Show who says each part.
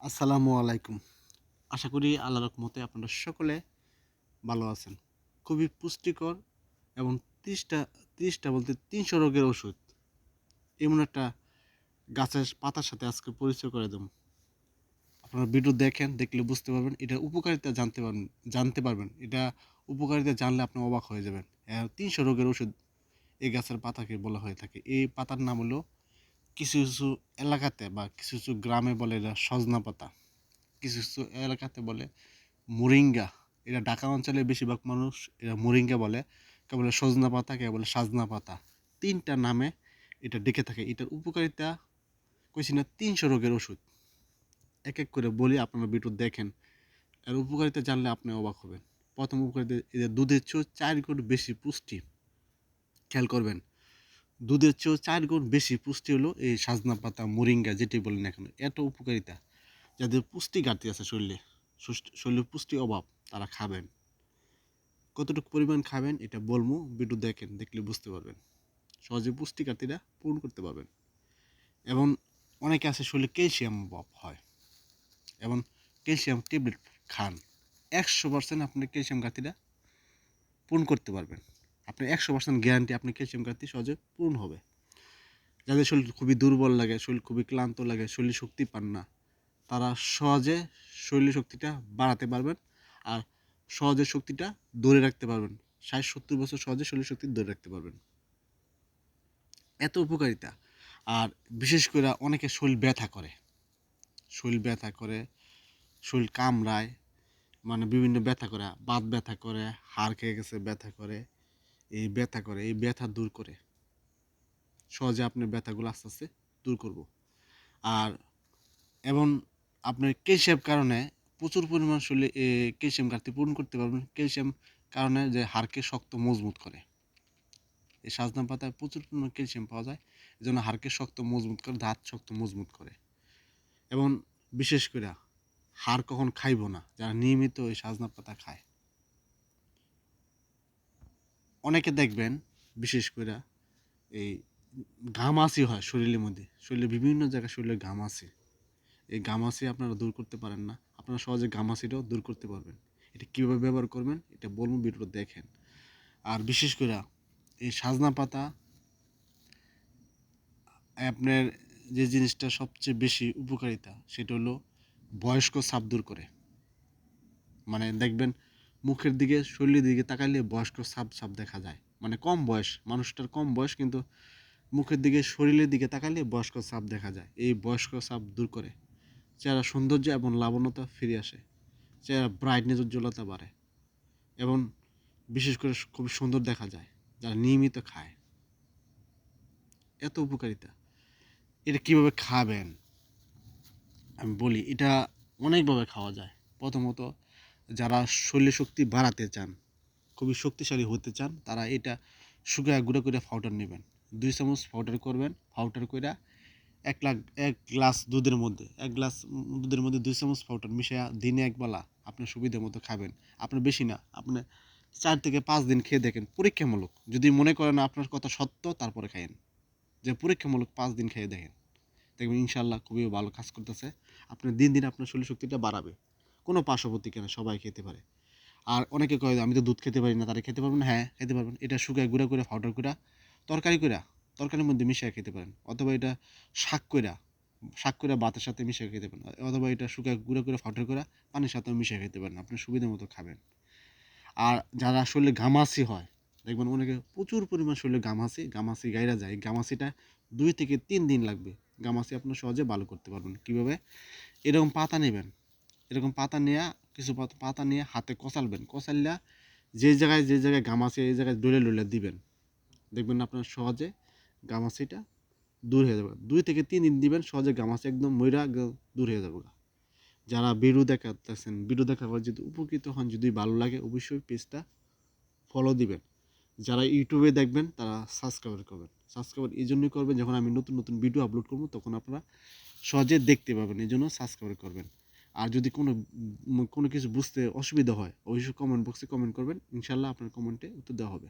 Speaker 1: আসসালামু আলাইকুম। আশা করি আল্লাহ রকমতে আপনারা সকলে ভালো আছেন। খুবই পুষ্টিকর এবং তিরিশটা তিরিশটা বলতে তিনশো রোগের ওষুধ। এমন একটা গাছের পাতার সাথে আজকে পরিচয় করে দেব। আপনারা ভিডিও দেখেন, দেখলে বুঝতে পারবেন, এটা উপকারিতা জানতে পারবেন জানতে পারবেন। এটা উপকারিতা জানলে আপনি অবাক হয়ে যাবেন। তিনশো রোগের ওষুধ এই গাছের পাতাকে বলা হয়ে থাকে। এই পাতার নাম হলো কিছু কিছু এলাকাতে বা কিছু কিছু গ্রামে বলে এটা সজনা পাতা। কিছু কিছু এলাকাতে বলে মোরিঙ্গা। এটা ঢাকা অঞ্চলে বেশিরভাগ মানুষ এটা মোরিঙ্গা বলে। কে বলে সজনা পাতা কে বলে সাজনা পাতা। তিনটা নামে এটা ডেকে থাকে। এটার উপকারিতা কইছি না, তিনশো রোগের ওষুধ। এক এক করে বলি, আপনারা ভিডিও দেখেন। এর উপকারিতা জানলে আপনি অবাক হবেন। প্রথম উপকারিতা, এদের দুধের চেয়েও চার গুণ বেশি পুষ্টি। খেয়াল করবেন। দুধের চেয়েও চার গুণ বেশি পুষ্টি হলো এই সাজনা পাতা, মোরিঙ্গা যেটি বলেন এখন। এত উপকারিতা। যাদের পুষ্টি ঘাটতি আছে শরীরে সুস্থ- শরীরে পুষ্টি অভাব, তারা খাবেন। কতটুকু পরিমাণ খাবেন এটা বলব ভিডিও দেখেন, দেখলে বুঝতে পারবেন। সহজে পুষ্টি ঘাটতিটা পূরণ করতে পারবেন। এবং অনেকে আছে শরীরে ক্যালসিয়াম অভাব হয়। এবং ক্যালসিয়াম ট্যাবলেট খান। একশো পার্সেন্ট আপনি ক্যালসিয়াম ঘাটতিটা পূরণ করতে পারবেন। আপনি একশো পার্সেন্ট গ্যারান্টি আপনি ক্যালসিয়াম ঘাটতি সহজে পূরণ হবে। যাদের শরীর খুবই দুর্বল লাগে, শরীর খুবই ক্লান্ত লাগে, শরীর শক্তি পান না, তারা সহজে শরীর শক্তিটা বাড়াতে পারবেন আর সহজে শক্তিটা ধরে রাখতে পারবেন। ষাট সত্তর বছর সহজে শরীর শক্তি ধরে রাখতে পারবেন। এত উপকারিতা। আর বিশেষ করে অনেকে শরীর ব্যথা করে। শরীর ব্যথা করে, শরীর কামড়ায় মানে বিভিন্ন ব্যথা করে, বাত ব্যথা করে, হাড় খেয়ে গেছে, ব্যথা করে। এই ব্যথা করে, এই ব্যথা দূর করে। সহজে আপনি ব্যথাগুলো আস্তে আস্তে দূর করব। আর এবং আপনার ক্যালসিয়াম কারণে প্রচুর পরিমাণ শরীরে ক্যালসিয়াম ঘাটতি পূরণ করতে পারবেন। ক্যালসিয়াম কারণে যে হাড়কে শক্ত মজবুত করে। এই সাজনা পাতায় প্রচুর পরিমাণ ক্যালসিয়াম পাওয়া যায় এই জন্য হাড়কে শক্ত মজবুত করে, দাঁত শক্ত মজবুত করে। এবং বিশেষ করে হাড় কখন খাইব না, যারা নিয়মিত এই সাজনা পাতা খায় অনেকে দেখবেন, বিশেষ করে এই ঘামাসি হয় শরীরের মধ্যে। শরীরে বিভিন্ন জায়গায় শরীরে ঘামাসি এই ঘামাসি আপনারা দূর করতে পারেন না। আপনারা সহজে ঘামাসিটাও দূর করতে পারবেন। এটা কীভাবে ব্যবহার করবেন, এটা বলব ভিডিওটা দেখেন। আর বিশেষ করে এই সাজনা পাতা, আপনার যে জিনিসটা সবচেয়ে বেশি উপকারিতা, সেটা হলো বয়স্ক সাপ দূর করে। মানে দেখবেন মুখের দিকে, শরীরের দিকে তাকাইলে বয়স্ক সাপ সাপ দেখা যায়। মানে কম বয়স, মানুষটার কম বয়স কিন্তু মুখের দিকে, শরীরের দিকে তাকালে বয়স্ক সাপ দেখা যায়। এই বয়স্ক সাপ দূর করে। চেহারা সৌন্দর্য এবং লাবণ্যতা ফিরে আসে। চেহারা ব্রাইটনেস উজ্জ্বলতা বাড়ে। এবং বিশেষ করে খুব সুন্দর দেখা যায়, যারা নিয়মিত খায়। এত উপকারিতা। এটা কীভাবে খাবেন? আমি বলি, এটা অনেকভাবে খাওয়া যায়। প্রথমত যারা শরীর শক্তি বাড়াতে চান, খুবই শক্তিশালী হতে চান, তারা এটা শুকায় গুঁড়ো করে পাউডার নেবেন। দুই চামচ পাউডার করবেন পাউডার করে এক লাখ এক গ্লাস দুধের মধ্যে, এক গ্লাস দুধের মধ্যে দুই চামচ পাউডার মিশিয়ে দিনে একবেলা আপনার সুবিধা মতো খাবেন। আপনার বেশি না, আপনি চার থেকে পাঁচ দিন খেয়ে দেখেন, পরীক্ষামূলক। যদি মনে করেন আপনার কথা সত্য, তারপরে খাইয়েন। যে পরীক্ষামূলক পাঁচ দিন খেয়ে দেখেন, দেখবেন ইনশাল্লাহ খুবই ভালো কাজ করতেছে। আপনি দিন দিন আপনার শরীর শক্তিটা বাড়াবে। কোনো পার্শ্ববর্তী কেন সবাই খেতে পারে। আর অনেকে কয় আমি তো দুধ খেতে পারি না, তারা খেতে পারবেন হ্যাঁ খেতে পারবেন। এটা শুকায় গুঁড়া করে পাউডার করে তরকারি করে তরকারির মধ্যে মিশিয়ে খেতে পারেন। অথবা এটা শাক করে শাক করে ভাতের সাথে মিশিয়ে খেতে পারেন। অথবা এটা শুকায় গুঁড়া করে পাউডার করে পানির সাথেও মিশিয়ে খেতে পারেন। আপনার সুবিধা মতো খাবেন। আর যারা শরীরে ঘামাসি হয়, দেখবেন অনেকে প্রচুর পরিমাণ শরীরে ঘামাসি ঘামাসি গাইরা যায়। ঘামাসিটা দুই থেকে তিন দিন লাগবে। গামাসি আপনার সহজে ভালো করতে পারবেন। কীভাবে? এরকম পাতা নেবেন। এরকম পাতা নেওয়া কিছু পাতা নিয়ে হাতে কষালবেন। কষাল্লা যে জায়গায় যে জায়গায় গামাসি এই জায়গায় ডলে ডলে দিবেন। দেখবেন আপনার সহজে গামাছিটা দূর হয়ে যাবে। দুই থেকে তিন দিন দিবেন, সহজে গামাসি একদম ময়রা দূর হয়ে যাবে যারা ভিডিও দেখাতেছেন ভিডিও দেখার পর যদি উপকৃত হন, যদি ভালো লাগে, অবশ্যই পেজটা ফলো দিবেন। যারা ইউটিউবে দেখবেন, তারা সাবস্ক্রাইব করবেন। সাবস্ক্রাইব এই জন্যই করবেন, যখন আমি নতুন নতুন ভিডিও আপলোড করব, তখন আপনারা সহজে দেখতে পাবেন, এই জন্য সাবস্ক্রাইব করবেন। আর যদি কোনো কোনো কিছু বুঝতে অসুবিধা হয়, অবশ্যই কমেন্ট বক্সে কমেন্ট করবেন। ইনশাল্লাহ আপনার কমেন্টে উত্তর দেওয়া হবে।